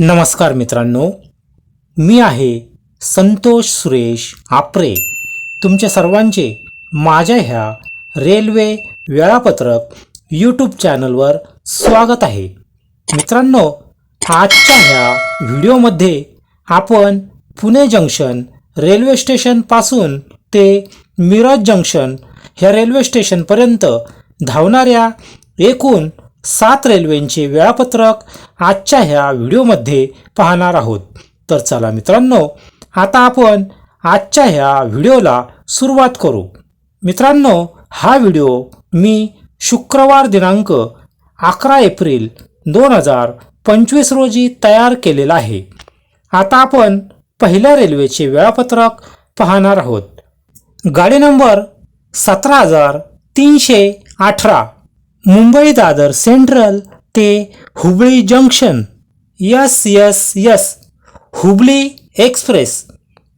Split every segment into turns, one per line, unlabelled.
नमस्कार मित्रांनो मी आहे संतोष सुरेश आपरे. तुमच्या सर्वांचे माझ्या ह्या रेल्वे वेळापत्रक यूट्यूब चॅनलवर स्वागत आहे. मित्रांनो आजच्या ह्या व्हिडिओमध्ये आपण पुणे जंक्शन रेल्वे स्टेशनपासून ते मिरज जंक्शन ह्या रेल्वे स्टेशनपर्यंत धावणाऱ्या एकूण सात रेल्वेंचे वेळापत्रक आजच्या ह्या व्हिडिओमध्ये पाहणार आहोत. तर चला मित्रांनो आता आपण आजच्या ह्या व्हिडिओला सुरुवात करू. मित्रांनो हा व्हिडिओ मी शुक्रवार दिनांक अकरा एप्रिल दोन हजार पंचवीस रोजी तयार केलेला आहे. आता आपण पहिल्या रेल्वेचे वेळापत्रक पाहणार आहोत. गाडी नंबर सतरा हजार तीनशे अठरा. मुंबई दादर सेंट्रल ते Hubballi junction. Yes yes yes. Hubballi express.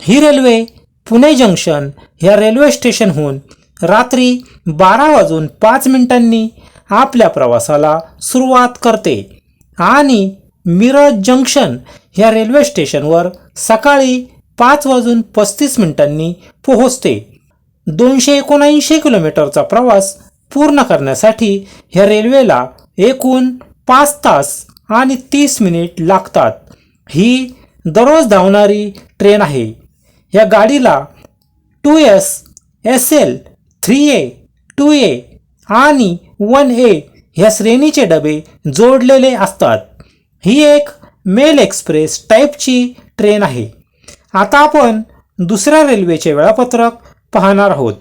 ही रेल्वे पुणे जंक्शन ह्या रेल्वे स्टेशनहून रात्री बारा वाजून पाच मिनिटांनी आपल्या प्रवासाला सुरुवात करते. आणि मिरज जंक्शन ह्या रेल्वे स्टेशनवर सकाळी पाच वाजून पस्तीस मिनिटांनी पोहोचते. दोनशे एकोणऐंशी किलोमीटरचा प्रवास पूर्ण करण्यासाठी ह्या रेल्वेला एकूण पाच तास आणि तीस मिनिट लागतात. ही दररोज धावणारी ट्रेन आहे. या गाडीला two S S L three A two A आणि वन ए ह्या श्रेणीचे डबे जोडलेले असतात. ही एक मेल एक्सप्रेस टाईपची ट्रेन आहे. आता आपण दुसऱ्या रेल्वेचे वेळापत्रक पाहणार आहोत.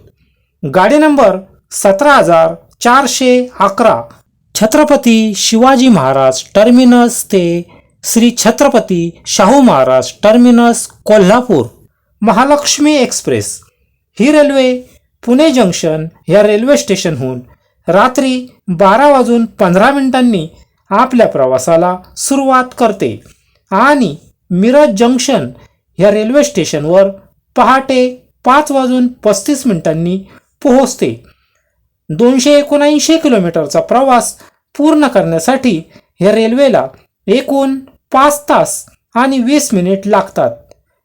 गाडी नंबर सतरा हजार चारशे अकरा. छत्रपती शिवाजी महाराज टर्मिनस ते श्री छत्रपती शाहू महाराज टर्मिनस कोल्हापूर. महालक्ष्मी एक्सप्रेस. ही रेल्वे पुणे जंक्शन या रेल्वे स्टेशनहून रात्री बारा वाजून पंधरा मिनिटांनी आपल्या प्रवासाला सुरुवात करते आणि मिरज जंक्शन या रेल्वे स्टेशनवर पहाटे पाच वाजून पस्तीस मिनिटांनी पोहोचते. दोनशे एकोणऐंशी किलोमीटरचा प्रवास पूर्ण करण्यासाठी या रेल्वेला एकूण पाच तास आणि वीस मिनिट लागतात.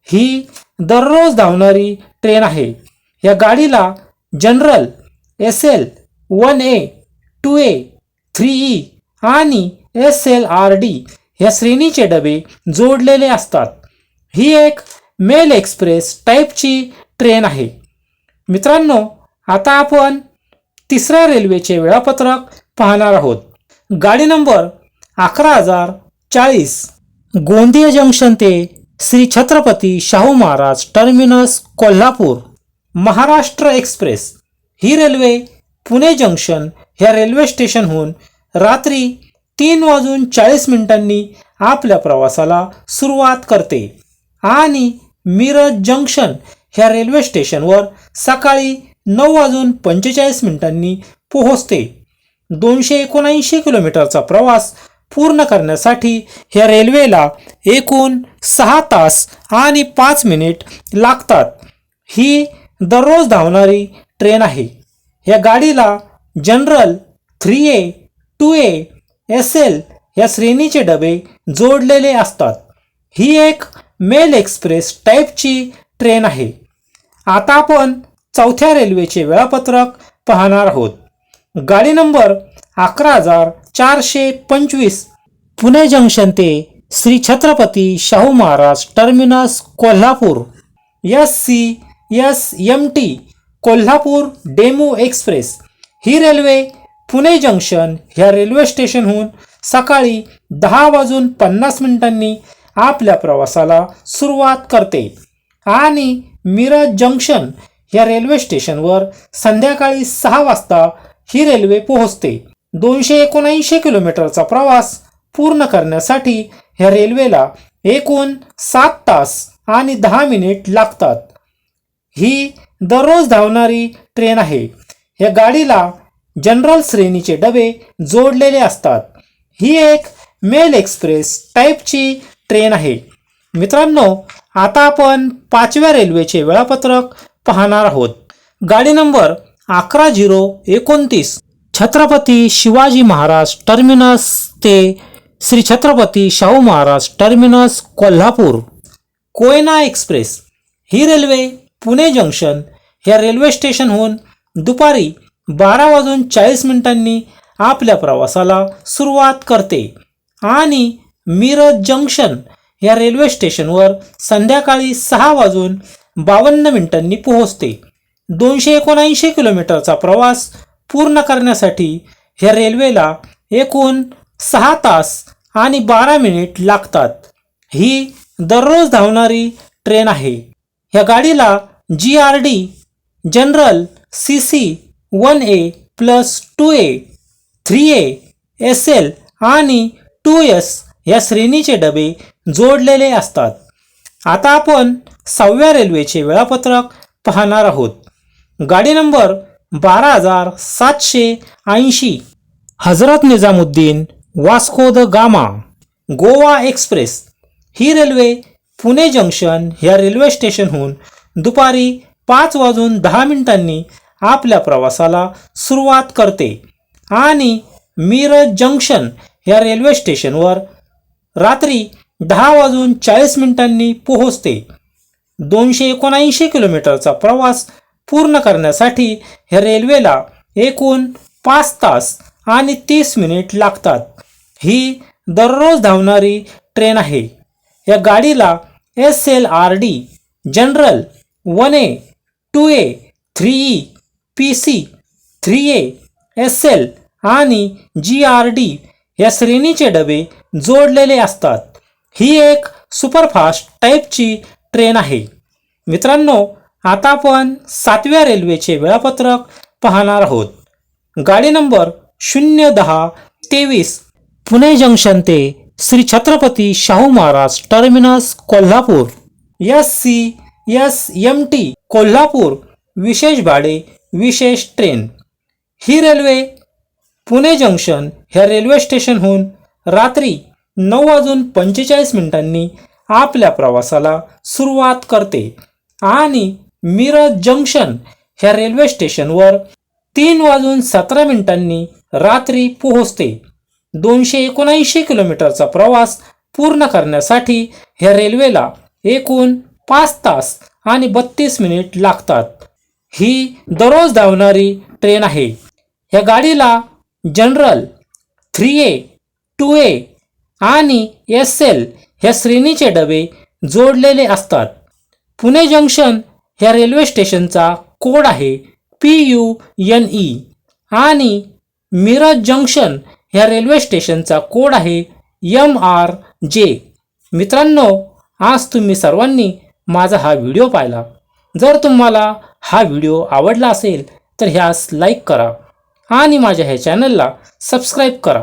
ही दररोज धावणारी ट्रेन आहे. या गाडीला general S L one A two A three E आणि एस एल आर डी या श्रेणीचे डबे जोडलेले असतात. ही एक मेल एक्सप्रेस टाईपची ट्रेन आहे. मित्रांनो आता आपण तिसऱ्या रेल्वेचे वेळापत्रक पाहणार आहोत. गाडी नंबर अकरा हजार चाळीस. गोंदिया जंक्शन ते श्री छत्रपती शाहू महाराज टर्मिनस कोल्हापूर. महाराष्ट्र एक्सप्रेस. ही रेल्वे पुणे जंक्शन ह्या रेल्वे स्टेशनहून रात्री तीन वाजून चाळीस मिनिटांनी आपल्या प्रवासाला सुरुवात करते. आणि मिरज जंक्शन ह्या रेल्वे स्टेशनवर सकाळी नऊ वाजून पंचेचाळीस मिनिटांनी पोहोचते. दोनशे एकोणऐंशी किलोमीटरचा प्रवास पूर्ण करण्यासाठी ह्या रेल्वेला एकूण सहा तास आणि पाच मिनिट लागतात. ही दररोज धावणारी ट्रेन आहे. या गाडीला general three A two A S L या श्रेणीचे डबे जोडलेले असतात. ही एक मेल एक्सप्रेस टाईपची ट्रेन आहे. आता आपण चौथ्या रेल्वेचे वेळापत्रक पाहणार आहोत. गाडी नंबर अकरा हजार चारशे पंचवीस पुणे जंक्शन ते Shri Chhatrapati Shahu Maharaj terminus Kolhapur S C S M T Kolhapur DEMU express. ही रेल्वे पुणे जंक्शन ह्या रेल्वे स्टेशनहून सकाळी दहा वाजून पन्नास मिनिटांनी आपल्या प्रवासाला सुरुवात करते. आणि मिरज जंक्शन या रेल्वे स्टेशनवर संध्याकाळी सहा वाजता ही रेल्वे पोहोचते. दोनशे एकोणऐंशी किलोमीटरचा प्रवास पूर्ण करण्यासाठी ह्या रेल्वेला एकूण सात तास आणि दहा मिनिट लागतात. ही दररोज धावणारी ट्रेन आहे. या गाडीला जनरल श्रेणीचे डबे जोडलेले असतात. ही एक मेल एक्सप्रेस टाईपची ट्रेन आहे. मित्रांनो आता आपण पाचव्या रेल्वेचे वेळापत्रक पाहणार आहोत. गाडी नंबर अकरा झिरो एकोणतीस. छत्रपती शिवाजी महाराज टर्मिनस ते श्री छत्रपती शाहू महाराज टर्मिनस कोल्हापूर. कोयना एक्सप्रेस. ही रेल्वे पुणे जंक्शन ह्या रेल्वे स्टेशनहून दुपारी बारा वाजून चाळीस मिनिटांनी आपल्या प्रवासाला सुरुवात करते. आणि मिरज जंक्शन या रेल्वे स्टेशनवर संध्याकाळी सहा वाजून बावन्न मिनिटांनी पोहोचते. दोनशे एकोणऐंशी किलोमीटरचा प्रवास पूर्ण करण्यासाठी ह्या रेल्वेला एकूण सहा तास आणि बारा मिनिट लागतात. ही दररोज धावणारी ट्रेन आहे. ह्या गाडीला G R D general C C one A plus two A three A S L आणि टू एस या श्रेणीचे डबे जोडलेले असतात. आता आपण सहाव्या रेल्वेचे वेळापत्रक पाहणार आहोत. गाडी नंबर बारा हजार सातशे ऐंशी Hazrat Nizamuddin Vasco da Gama Goa express. ही रेल्वे पुणे जंक्शन ह्या रेल्वे स्टेशनहून दुपारी पाच वाजून दहा मिनिटांनी आपल्या प्रवासाला सुरुवात करते आणि मिरज जंक्शन ह्या रेल्वे स्टेशनवर रात्री दहा वाजून चाळीस मिनिटांनी पोहोचते. दोनशे एकोणऐंशी किलोमीटरचा प्रवास पूर्ण करण्यासाठी ह्या रेल्वेला एकूण पाच तास आणि तीस मिनिट लागतात. ही दररोज धावणारी ट्रेन आहे. या गाडीला S L R D general one A two A three E P C three A S L आणि जी आर डी या श्रेणीचे डबे जोडलेले असतात. ही एक सुपरफास्ट टाईपची ट्रेन आहे. मित्रांनो आता आपण सातव्या रेल्वेचे वेळापत्रक पाहणार आहोत. गाडी नंबर शून्य दहा तेवीस पुणे जंक्शन ते Shri Chhatrapati Shahu Maharaj terminus Kolhapur. S C S M T Kolhapur विशेष भाडे विशेष ट्रेन. ही रेल्वे पुणे जंक्शन ह्या रेल्वे स्टेशनहून रात्री नऊ वाजून पंचेचाळीस मिनिटांनी आपल्या प्रवासाला सुरुवात करते. आणि मिरज जंक्शन ह्या रेल्वे स्टेशनवर तीन वाजून सतरा मिनिटांनी रात्री पोहोचते. दोनशे एकोणऐंशी किलोमीटरचा प्रवास पूर्ण करण्यासाठी ह्या रेल्वेला एकूण पाच तास आणि बत्तीस मिनिट लागतात. ही दररोज धावणारी ट्रेन आहे. ह्या गाडीला general three A two A आणि एस एल ह्या श्रेणीचे डबे जोडलेले असतात. पुणे जंक्शन ह्या रेल्वे स्टेशनचा कोड आहे पी यू एन ई आणि मिरज जंक्शन ह्या रेल्वे स्टेशनचा कोड आहे एम आर जे. मित्रांनो आज तुम्ही सर्वांनी माझा हा व्हिडिओ पाहिला. जर तुम्हाला हा व्हिडिओ आवडला असेल तर ह्यास लाईक करा आणि माझ्या ह्या चॅनलला सबस्क्राईब करा.